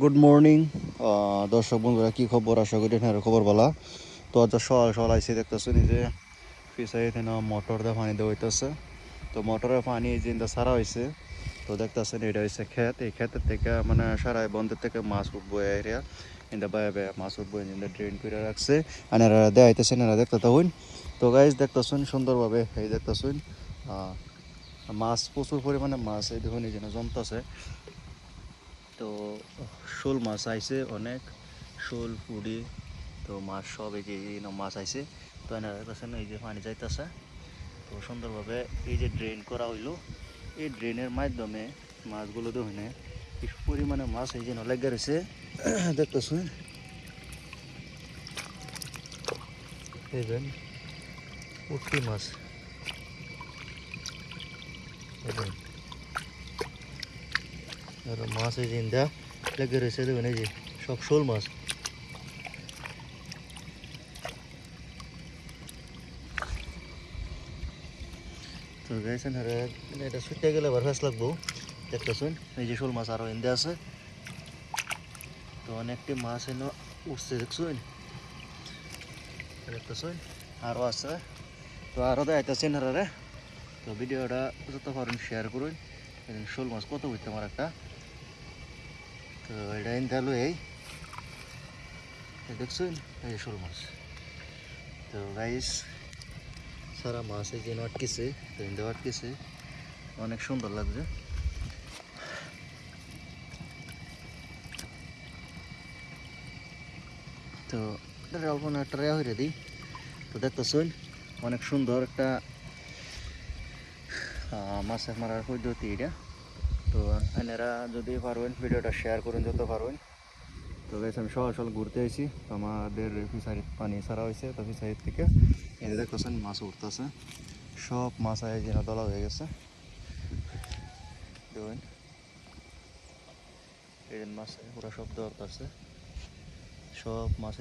Good morning দর্শক বন্ধুরা, কি খবর? আশা করি এখানে খবর বলা তো আজ সকাল সকাল আইসি দেখতেছো নিজে ফিসাই এখানে মোটর দিয়ে পানি দেওয়া হইতেছে। তো মোটরের পানি জিন্দা সারা হয়েছে তো দেখতেছেন এটা হচ্ছে ক্ষেত। এই ক্ষেতের থেকে মানে সারা বন্ধের থেকে মাছ উঠবো এরিয়া ইন্দা বায়ে বায়ে মাছ উঠবো ইন্দা ড্রেন করে রাখছে। আর এরা দেখাইতেছেন এরা দেখতে তখন তো গাইজ দেখতেছেন সুন্দরভাবে, এই দেখতেছেন মাছ প্রচুর পরিমাণে মাছ এই দেখুন এই যেন জমতেছে। তো শোল মাছ আইছে অনেক, শোল পুড়ি তো মাছ সব এই যে ন- মাছ আইছে। তো এনারা দেখতেছেন এই যে পানি যাইতেছে। তো সুন্দরভাবে এই যে ড্রেন করা হইল, এই ড্রেনের মাধ্যমে মাছগুলো তো দেখুন কি পরিমাণে মাছ এই যে লেগে রয়েছে দেন উঠি মাছ। আর মাছ এই যে ইন্দা লেগে রয়েছে দেখুন এই যে সব শোল মাছ তো গাইছেন আরে এটা ছুটে গেলে আবার ফেস লাগবো দেখতেছেন এই যে শোল মাছ আরও ইন্দে আছে তো অনেকটি মাছ এনে উঠছে দেখছেন দেখতেছেন আরও আছে তো আরও দেখাইতেছেন আরে তো ভিডিওটা যত পারেন শেয়ার করুন শোল মাছ কত উঠতে আমার একটা তো এটা ইন্দালো এই দেখছেন এই শোল মাছ তো গাইস সারা মাছ এই আটকেছে তো ইন্দা আটকেছে অনেক সুন্দর লাগছে তো অল্প একটা রেয়া হয়ে দিই তো দেখতেছেন অনেক সুন্দর একটা মাছের মারার পদ্ধতি এটা তো এনারা যদি পারবেন ভিডিওটা শেয়ার করুন যত পারবেন। তো গেছে আমি সকাল সকাল ঘুরতে তো আমাদের ফিশারির পানি ছাড়া হয়েছে তো ফিশারির থেকে। যে দেখতেছেন, মাছ উঠতেছে। সব মাছ আয় যেন দলা হয়ে গেছে। দেখুন। এই মাছ পুরো সব দরকার সব মাছ